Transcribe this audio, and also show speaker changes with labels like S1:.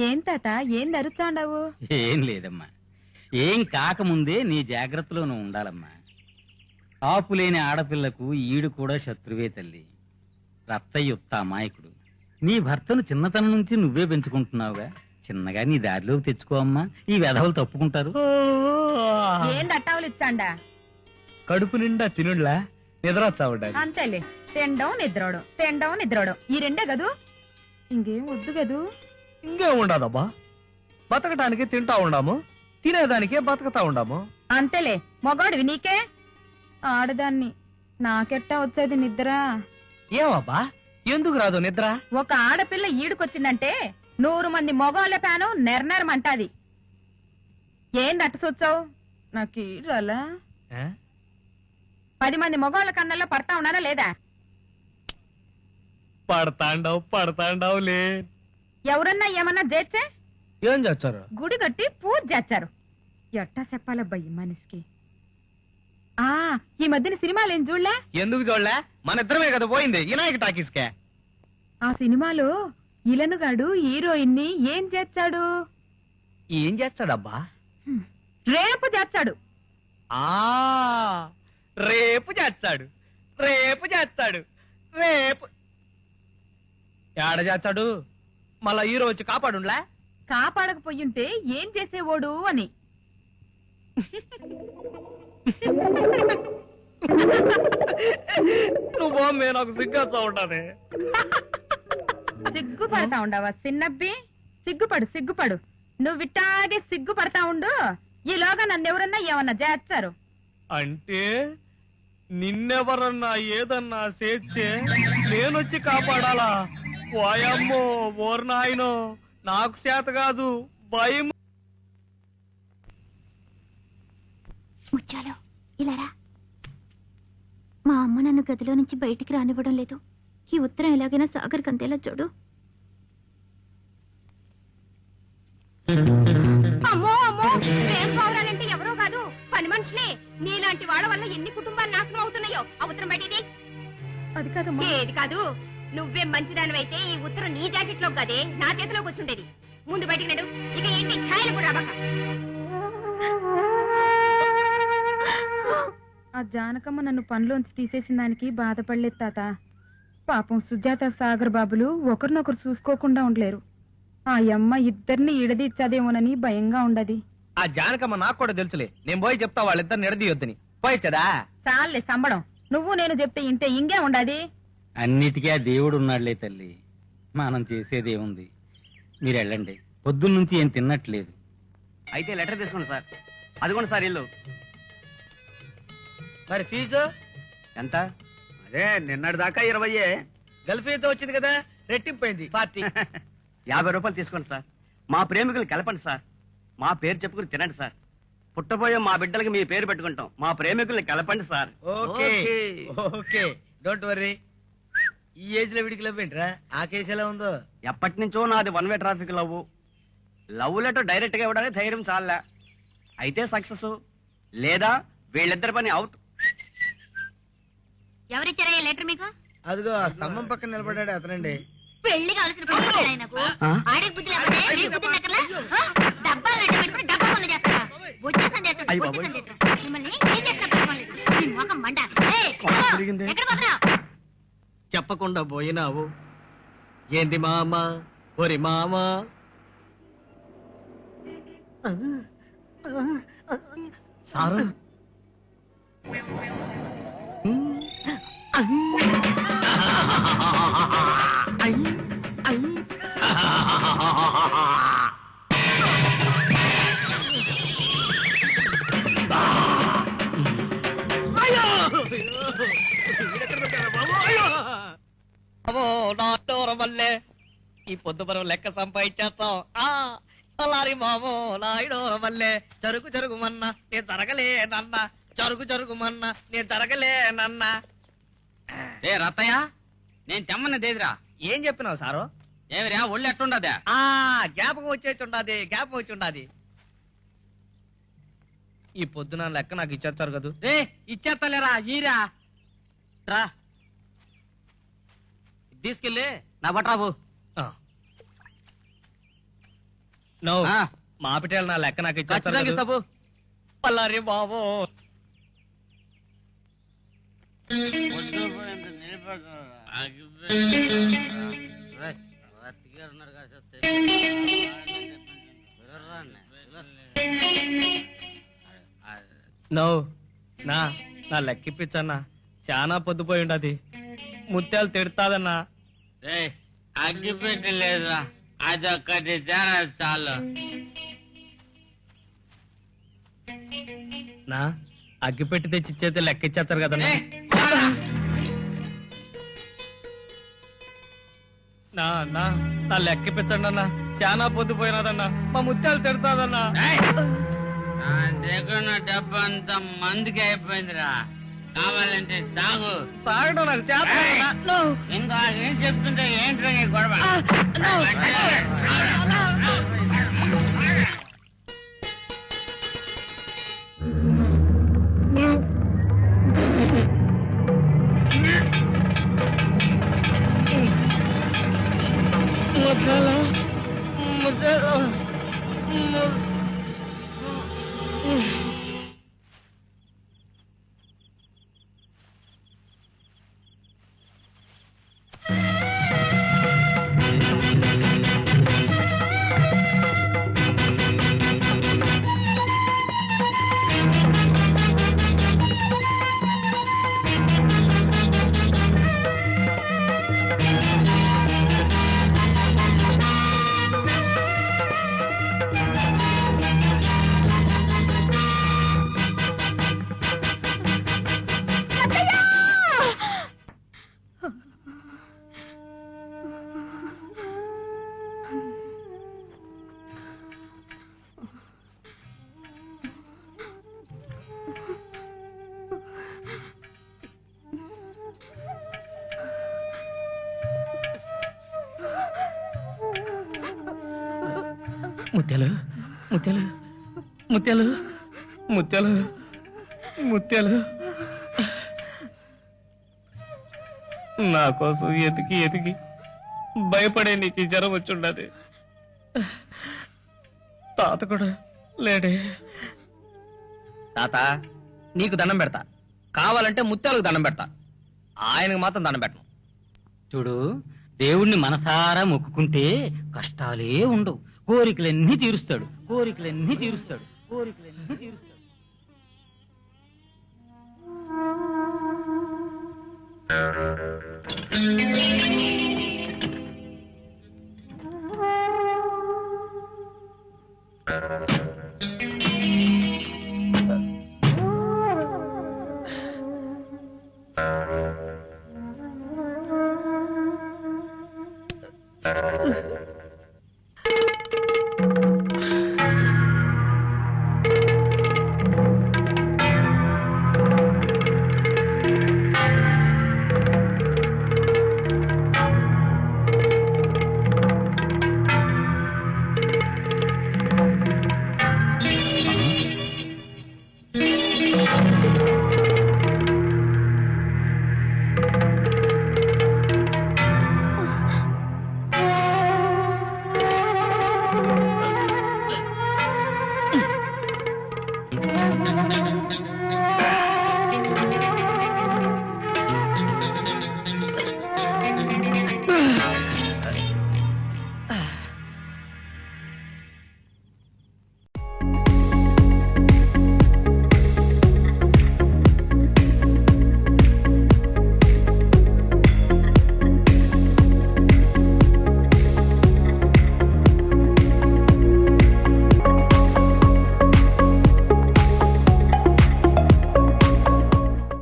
S1: ఏం తాత ఏం ధరుచాండావు
S2: ఏం లేదమ్మా. ఏం కాకముందే నీ జాగ్రత్తలో నువ్వు ఉండాలమ్మా. ఆపు లేని ఆడపిల్లకు ఈడు కూడా శత్రువే తల్లి. రత్తయ్యుత్త అమాయకుడు. నీ భర్తను చిన్నతనం నుంచి నువ్వే పెంచుకుంటున్నావుగా. చిన్నగా నీ దారిలోకి తెచ్చుకో అమ్మా. ఈ వెధవలు తప్పుకుంటారు.
S1: ఏం దట్టావులు ఇచ్చాండా?
S3: కడుపు నిండా తినుడ్లా నిద్ర వచ్చావుండాలి
S1: అంతేలే. తిండం నిద్రోడం. తిండం నిద్రోడం. ఈ రెండే కదూ? ఇంకేం వద్దు కదూ?
S3: ఇంకేం ఉండదబ్బా బతకటానికి తింటా ఉండాము తినేదానికే బతకతా ఉండాము.
S1: అంతేలే మొగాడివి నీకే? ఆడదాన్ని నాకెట్టా వచ్చేది నిద్ర?
S3: ఏమబ్బా? ఎందుకు రాదు నిద్ర?
S1: ఒక ఆడపిల్ల ఈడుకొచ్చిందంటే నూరు మంది మొగాళ్ళ ప్యాను నెరనెరమంటాది. ఏం దట్టసొచ్చావు నాకు ఈడ్రాలా
S3: ఆ?
S1: పది మంది మొగాళ్ళ కన్నల్లో పడతా ఉన్నారా లేదా?
S3: పడతాండావు పడతాండావులే.
S1: ఎవరన్నా ఏమన్నా చేర్చే
S3: ఏం చేస్తారు?
S1: గుడి కట్టి పూజ చేస్తారు. ఎట్టా చెప్పాలబ్బా ఈ మనిషికి? ఆ ఈ మధ్యన సినిమాలు ఏం చూడలే?
S3: ఎందుకు చూడలే? మన ఇద్దరమే కదా పోయింది వినాయక టాకీస్కే.
S1: ఆ సినిమాలో ఇలనుగాడు హీరోయిన్ని ఏం చేస్తాడు?
S3: ఏం చేస్తాడబ్బా?
S1: రేపు చేస్తాడు.
S3: ఆ రేపు చేస్తాడు రేపు చేస్తాడు రేపు. ఏడ చేస్తాడు? మళ్ళా హీరో వచ్చి కాపాడుండ్లా?
S1: కాపాడకపోయింటే ఏం చేసేవాడు అని.
S3: నువ్వు బామ్మే నాకు సిగ్గేస్తా ఉంటది
S1: సిగ్గుపడతా ఉండవా చిన్నబ్బి సిగ్గుపడు సిగ్గుపడు. నువ్వు విట్టాగే సిగ్గుపడతా ఉండు. ఈలోగా నన్నెవరన్నా ఏమన్నా చేస్తారు?
S3: అంటే నిన్నెవరన్నా ఏదన్నా చేర్చే నేనొచ్చి కాపాడాలా? వాయమ్మో ఓర్ నాయనో నాకు చేత కాదు భయం.
S4: ముత్యాలు ఇలా రా. మా అమ్మ నన్ను గదిలో నుంచి బయటికి రానివ్వడం లేదు. ఈ ఉత్తరం ఎలాగైనా సాగర్ కందేలా చూడు.
S1: అమ్మో అమ్మో ప్రేమ పౌరాలంటే ఎవరో కాదు పని మనుషులే నీలాంటి వాళ్ళ వల్ల ఎన్ని కుటుంబాలు నాశనం అవుతున్నాయో ఆ ఉత్తరం బయటిది అది కాదు ఏది కాదు నువ్వే మంచిదానివైతే ఈ ఉత్తరం నీ జాకెట్లో కదే నా చేతిలోకి వచ్చుండేది ముందు బయటికి నడు ఇక ఏంటి ఛాయలు కూడా అవ్వక ఆ జానకమ్మ నన్ను పనిలోంచి తీసేసిన దానికి బాధపడలేదు తాత. పాపం సుజాత సాగర్ బాబులు ఒకరినొకరు చూసుకోకుండా ఉండలేరు. ఆ అమ్మ ఇద్దరిని ఈడదీచ్చాదేమోనని భయంగా ఉండది.
S3: ఆ జానకమ్మ నాకు కూడా తెలుసులే. నేను పోయి చెప్తా వాళ్ళిద్దరు నిడదీయొద్దని పోయిచ్చదా
S1: చాలే సంబడం. నువ్వు నేను చెప్తే ఇంటే ఇంకే ఉండది.
S2: అన్నిటికీ ఆ దేవుడు ఉన్నాడులే తల్లి. మనం చేసేదేముంది? మీరు వెళ్ళండి. పొద్దున్నుంచి ఏం తిన్నట్లేదు.
S5: అయితే లెటర్ తీసుకోండి సార్. అదిగోండి సార్ ఇల్లు.
S3: మరి ఫీజు?
S5: ఎంత? అదే నిన్నటి దాకా ఇరవయే.
S3: గల్ఫ్ అయితే వచ్చింది కదా రెట్టింపోయింది పార్టీ.
S5: యాభై రూపాయలు తీసుకోండి సార్. మా ప్రేమికులు కలపండి సార్. మా పేరు చెప్పుకుని తినండి సార్. పుట్టబోయే మా బిడ్డలకి మీ పేరు పెట్టుకుంటాం. మా ప్రేమికుల్ని కలపండి sir.
S3: Okay. Okay. Don't worry ఈ ఏజ్లో విడికి లవ్వేంట్రా ఆ కేసు ఎలా ఉందో?
S5: ఎప్పటి నుంచో నాది one way traffic love love letter డైరెక్ట్గా ఇవ్వడానికి ధైర్యం చాలే అయితే సక్సెస్ లేదా వీళ్ళిద్దరి పని అవుట్
S4: ఎవరిచ్చారా ఈ లెటర్ మీకు?
S3: అదిగో ఆ స్తంభం పక్కన నిలబడ్డాడు అతనండి.
S4: పెళ్ళి కావాల్సిన పని ఆయనకు ఆడికి
S3: చెప్పకుండా పోయినావు. ఏంది మామ? ఒరి మామ? సారు? అవో నా తోర వల్లే ఈ పొద్దు మనం లెక్క సంపాదించేస్తాం. ఆ అలారి మామో నాయుడోర వల్లే జరుగు జరుగుమన్నా నేను జరగలే నన్న జరుగు జరుగుమన్నా నేను జరగలే నన్న
S2: ఏ రత్తయ్య నేను తెమ్మన్నదేదిరా
S3: ఏం చెప్పినావు సారు?
S2: ఏమిరా ఒళ్ళు ఎట్టుండదా?
S3: ఆ జ్ఞాపకం వచ్చేసి ఉండాది జ్ఞాపకం వచ్చి ఉండాది ఈ పొద్దున లెక్క నాకు ఇచ్చేస్తారు కదా?
S2: రే ఇచ్చేస్తలేరా ఈరా. రా. తీసుకెళ్ళి నా బట్రాబు.
S3: నో
S2: ఆ,
S3: మా పిటేలు నా లెక్క నాకు
S2: ఖచ్చితంగా
S3: ఇచ్చేస్తారు
S2: ఇస్తాపు.
S3: పల్లారి బాబు. నో నా నా లెక్క ఇప్పించన్నా చాలా పొద్దుపోయి ఉండదు. ముత్యాలు తిడతాదన్నా
S6: అగ్గి పెట్టలేదా అదొక్కటి తేడా చాలు.
S3: నా అగ్గి పెట్టి తెచ్చి ఇచ్చేస్తే లెక్క ఇచ్చేస్తారు
S6: పోరా.
S3: నా నా నా లెక్క ఇప్పించండి అన్న చాలా పొద్దుపోయినదన్నా మా ముత్యాలు తిడతాదన్నా.
S6: నా దగ్గర డబ్బు అంతా మందుకి అయిపోయిందిరా. కావాలంటే తాగు.
S3: తాగడం నాకు చేత
S6: ఇంకా ఏం చెప్తుంటే ఏంట్రా నీ గొడవ?
S3: ముత్యాలు ముత్యాలు ముత్యాలు ముత్యాలు ముత్యాలు. నా కోసం ఎతికి ఎతికి భయపడే నీకు జ్వరం వచ్చుండది తాత కూడా లేడే. తాత నీకు దండం పెడతా. కావాలంటే ముత్యాలకు దండం పెడతా. ఆయనకు మాత్రం దండం పెట్టను.
S2: చూడు దేవుణ్ణి మనసారా మొక్కుకుంటే కష్టాలే ఉండవు. కోరికలన్నీ తీరుస్తాడు. కోరికలన్నీ తీరుస్తాడు. కోరికలన్నీ తీరుస్తాడు.
S6: Ugh.